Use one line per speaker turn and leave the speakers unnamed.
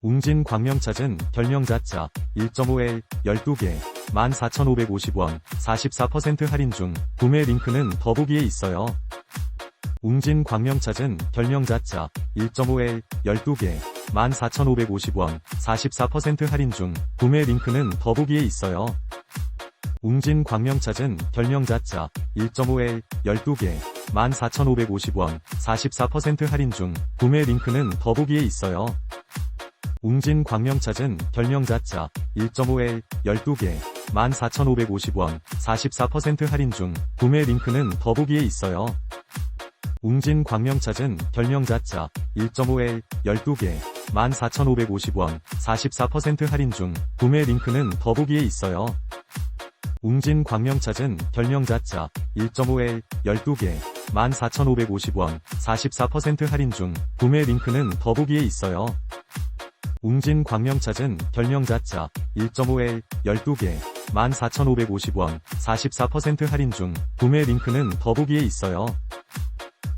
웅진 광명찾은 결명자짜 1.5L 12개 14,550원 44% 할인 중 구매 링크는 더보기에 있어요. 웅진 광명찾은 결명자짜 1.5L 12개 14,550원 44% 할인 중 구매 링크는 더보기에 있어요. 웅진 광명찾은 결명자짜 1.5L 12개 14,550원 44% 할인 중 구매 링크는 더보기에 있어요. 웅진 광명찾은 결명자짜 1.5L 12개 14,550원 44% 할인 중 구매 링크는 더보기에 있어요. 웅진 광명찾은 결명자짜 1.5L 12개 14,550원 44% 할인 중 구매 링크는 더보기에 있어요. 웅진 광명찾은 결명자짜 1.5L 12개 14,550원 44% 할인 중 구매 링크는 더보기에 있어요. 웅진 광명찾은 결명자짜 1.5L 12개 14,550원 44% 할인 중 구매 링크는 더보기에 있어요.